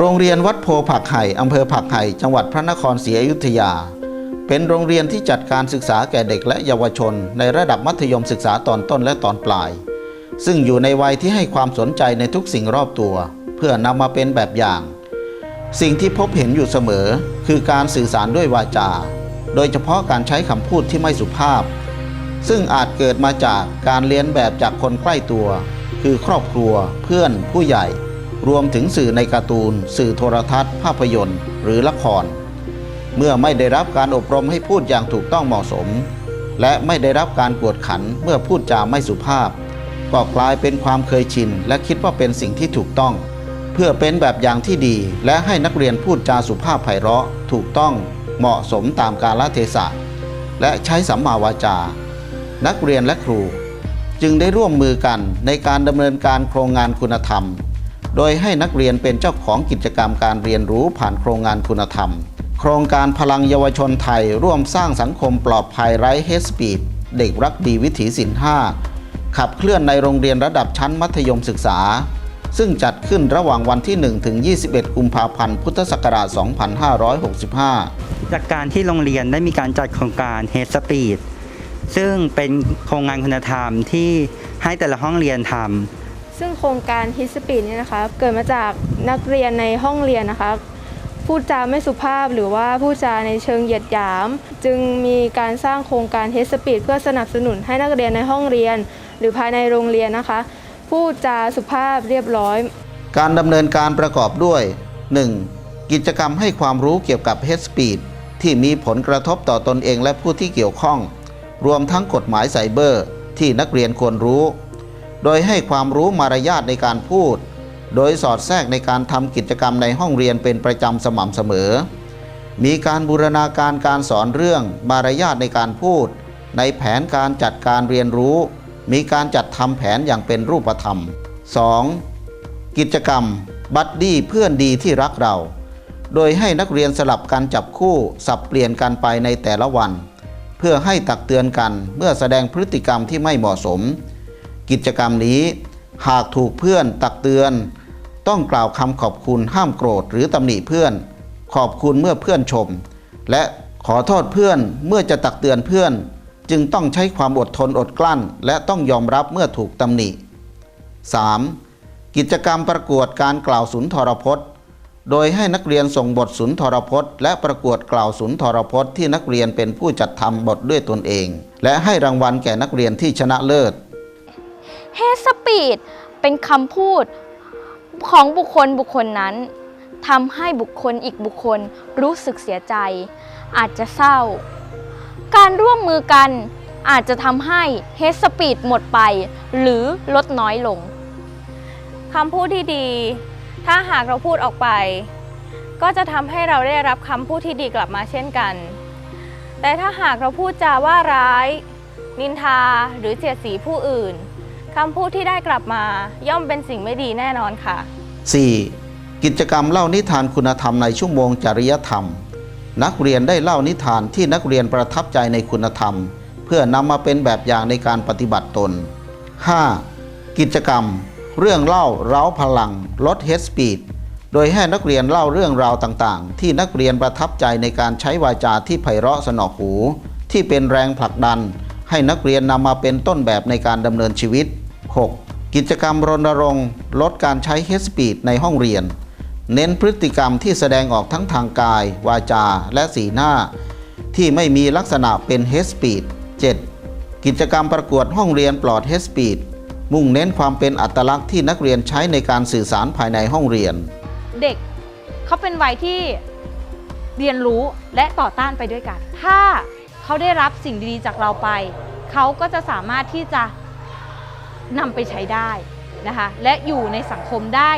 โรงเรียนวัดโพผักไห่อำเภอผักไห่จังหวัดพระนครศรีอยุธยา เป็นโรงเรียนที่จัดการศึกษาแก่เด็กและเยาวชน ในระดับมัธยมศึกษาตอนต้นและตอนปลาย ซึ่งอยู่ในวัยที่ให้ความสนใจในทุกสิ่งรอบตัว เพื่อนำมาเป็นแบบอย่าง สิ่งที่พบเห็นอยู่เสมอ คือการสื่อสารด้วยวาจา โดยเฉพาะการใช้คำพูดที่ไม่สุภาพ ซึ่งอาจเกิดมาจากการเรียนแบบจากคนใกล้ตัว คือครอบครัว เพื่อนผู้ใหญ่ รวมถึงสื่อในการ์ตูน สื่อโทรทัศน์ ภาพยนตร์ หรือละคร เมื่อไม่ได้รับการอบรมให้พูดอย่างถูกต้องเหมาะสม และไม่ได้รับการกวดขันเมื่อพูดจาไม่สุภาพ ก็กลายเป็นความเคยชิน และคิดว่าเป็นสิ่งที่ถูกต้อง เพื่อเป็นแบบอย่างที่ดี และให้นักเรียนพูดจาสุภาพไพเราะ ถูกต้อง เหมาะสมตามกาลเทศะและใช้สัมมาวาจา นักเรียนและครู จึงได้ร่วมมือกันในการดำเนินการโครงงานคุณธรรม โดยให้นักเรียนเป็นเจ้าของกิจกรรมการเรียนรู้ผ่านโครงงานคุณธรรม โครงการพลังเยาวชนไทย ร่วมสร้างสังคมปลอดภัยไร้เฮสปีดเด็กรักดีวิถีศิลป์5ขับเคลื่อนในโรงเรียนระดับชั้นมัธยมศึกษา ซึ่งจัดขึ้นระหว่างวันที่ 1 ถึง 21 กุมภาพันธ์ พุทธศักราช 2565 จากการที่โรงเรียนได้มีการจัดโครงการ Head Speed ซึ่งเป็นโครงงานคุณธรรมที่ให้แต่ละห้องเรียนทำ ซึ่งโครงการฮิสปีดเนี่ยนะคะเกิดมาจากนักเรียนในห้องเรียนนะคะพูดจาไม่สุภาพหรือว่าพูดจาในเชิงเหยียดหยาม จึงมีการสร้างโครงการเฮสปีดเพื่อสนับสนุนให้นักเรียนในห้องเรียน หรือภายในโรงเรียนนะคะ พูดจาสุภาพเรียบร้อย การดำเนินการประกอบด้วย 1. กิจกรรมให้ความรู้เกี่ยวกับ Head Speed ที่มีผลกระทบต่อตนเองและผู้ที่เกี่ยวข้อง รวมทั้งกฎหมายไซเบอร์ ที่นักเรียนควรรู้ โดยให้ความรู้มารยาทในการพูด โดยสอดแทรกในการทำกิจกรรมในห้องเรียนเป็นประจำสม่ำเสมอ มีการบูรณาการการสอนเรื่องมารยาทในการพูด ในแผนการจัดการเรียนรู้ มีการจัดทำแผนอย่างเป็นรูปธรรม 2. กิจกรรม บัดดี้เพื่อนดีที่รักเรา โดยให้นักเรียนสลับกันจับคู่สับเปลี่ยนกันไปในแต่ละวัน เพื่อให้ตักเตือนกันเมื่อแสดงพฤติกรรมที่ไม่เหมาะสม กิจกรรมนี้ หากถูกเพื่อนตักเตือน ต้องกล่าวคำขอบคุณห้ามโกรธหรือตำหนิเพื่อน ขอบคุณเมื่อเพื่อนชม และขอโทษเพื่อนเมื่อจะตักเตือนเพื่อน จึงต้องใช้ความอดทนอดกลั้น และต้องยอมรับเมื่อถูกตำหนิ 3. กิจกรรมประกวดการกล่าวสุนทรพจน์ โดยให้นักเรียนส่งบทสุนทรพจน์ และประกวดกล่าวสุนทรพจน์ที่นักเรียนเป็นผู้จัดทำบทด้วยตนเอง และให้รางวัลแก่นักเรียนที่ชนะเลิศ เฮสปีดเป็นคำพูดของบุคคลบุคคลนั้นทำให้บุคคลอีกบุคคลรู้สึกเสียใจ อาจจะเศร้า การร่วมมือกันอาจจะทำให้เฮสปีดหมดไป หรือลดน้อยลงคำพูดที่ดี ถ้าหากเราพูดออกไป ก็จะทำให้เราได้รับคำพูดที่ดีกลับมาเช่นกัน แต่ถ้าหากเราพูดจาว่าร้าย นินทาหรือเจียดสีผู้อื่น คำพูดที่ได้กลับมาย่อมเป็นสิ่งไม่ดีแน่นอนค่ะ 4. กิจกรรมเล่านิทานคุณธรรมในชั่วโมงจริยธรรม นักเรียนได้เล่านิทานที่นักเรียนประทับใจในคุณธรรม เพื่อนำมาเป็นแบบอย่างในการปฏิบัติตน 5. กิจกรรม เรื่องเล่าเร้าพลัง ลดเฮดสปีดโดยให้นักเรียนเล่าเรื่องราวต่างๆ ที่นักเรียนประทับใจในการใช้วาจาที่ไพเราะสนอหู ที่เป็นแรงผลักดัน ให้นักเรียนนำมาเป็นต้นแบบในการดำเนินชีวิต 6. กิจกรรมรณรงค์ลดการใช้เฮสปีดในห้องเรียน เน้นพฤติกรรมที่แสดงออกทั้งทางกาย วาจา และสีหน้า ที่ไม่มีลักษณะเป็นเฮสปีด 7. กิจกรรมประกวดห้องเรียนปลอดเฮสปีดมุ่งเน้นความเป็นอัตลักษณ์ที่นักเรียนใช้ในการสื่อสารภายในห้องเรียน เด็กเขาเป็นวัยที่เรียนรู้และต่อต้านไปด้วยกัน ถ้าเขาได้รับสิ่งดีๆจากเราไป เขาก็จะสามารถที่จะ นำไปใช้ได้นะคะ และอยู่ในสังคมได้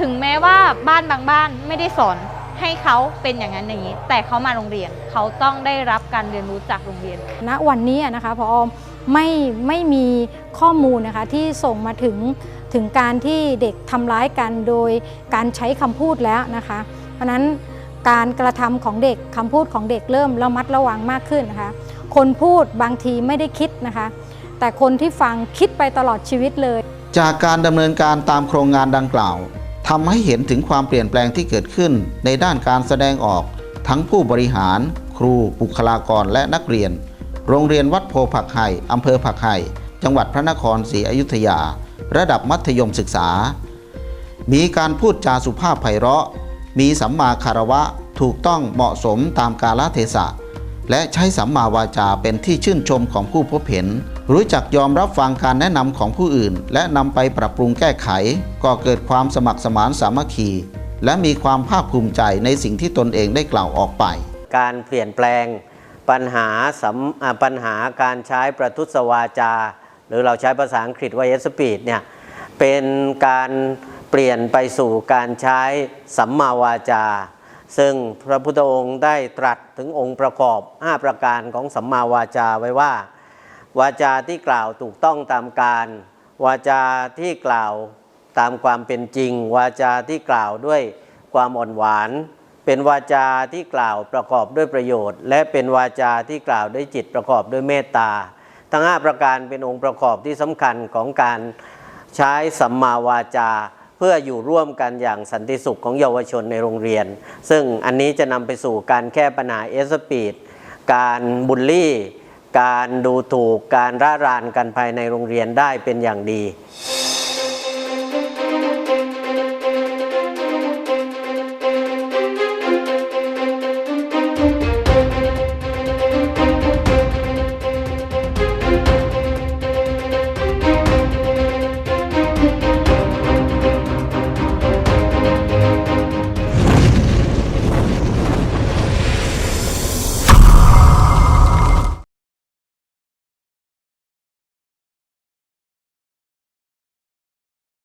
ถึงแม้ว่าบ้านบางบ้านไม่ได้สอนให้เขาเป็นอย่างนั้นอย่างนี้ แต่เขามาโรงเรียนเขาต้องได้รับการเรียนรู้จากโรงเรียน ณวันนี้นะคะพอไม่ไม่มีข้อมูลนะคะที่ส่งมาถึงถึงการที่เด็กทำร้ายกันโดยการใช้คำพูดแล้วนะคะ เพราะนั้นการกระทำของเด็กคำพูดของเด็กเริ่มระมัดระวังมากขึ้นนะคะ คนพูดบางทีไม่ได้คิดนะคะ แต่คนที่ฟังคิดไปตลอดชีวิตเลย จากการดำเนินการตามโครงงานดังกล่าวทำให้เห็นถึงความเปลี่ยนแปลงที่เกิดขึ้นในด้านการแสดงออก ทั้งผู้บริหาร ครูบุคลากรและนักเรียน โรงเรียนวัดโพผักไห่อำเภอผักไห่จังหวัดพระนครศรีอยุธยา ระดับมัธยมศึกษา มีการพูดจาสุภาพไพเราะ มีสัมมาคารวะถูกต้องเหมาะสมตามกาลเทศะ และใช้สัมมาวาจาเป็นที่ชื่นชมของผู้พบเห็น รู้จักยอมรับฟังการแนะนำของผู้อื่น และนำไปปรับปรุงแก้ไข ก็เกิดความสมัครสมานสามัคคี และมีความภาคภูมิใจในสิ่งที่ตนเองได้กล่าวออกไป การเปลี่ยนแปลงปัญหาสำอ่าปัญหาการใช้ประทุษวาจา หรือเราใช้ภาษาอังกฤษว่า hate speech เนี่ยเป็นการเปลี่ยนไปสู่การใช้สัมมาวาจา ซึ่งพระพุทธองค์ได้ตรัสถึงองค์ประกอบ 5 ประการของสัมมาวาจาไว้ว่า วาจาที่กล่าวถูกต้องตามการ วาจาที่กล่าวตามความเป็นจริง วาจาที่กล่าวด้วยความอ่อนหวาน เป็นวาจาที่กล่าวประกอบด้วยประโยชน์ และเป็นวาจาที่กล่าวด้วยจิตประกอบด้วยเมตตา ทั้ง 5 ประการเป็นองค์ประกอบที่สำคัญของการใช้สัมมาวาจา พื่ออยู่ร่วมกันอย่างสันติสุขของเยาวชนในโรงเรียน ซึ่งอันนี้จะนำไปสู่การแก้ปัญหาเอสปีดการบูลลี่ การดูถูกการร่ารานกันภายในโรงเรียนได้เป็นอย่างดี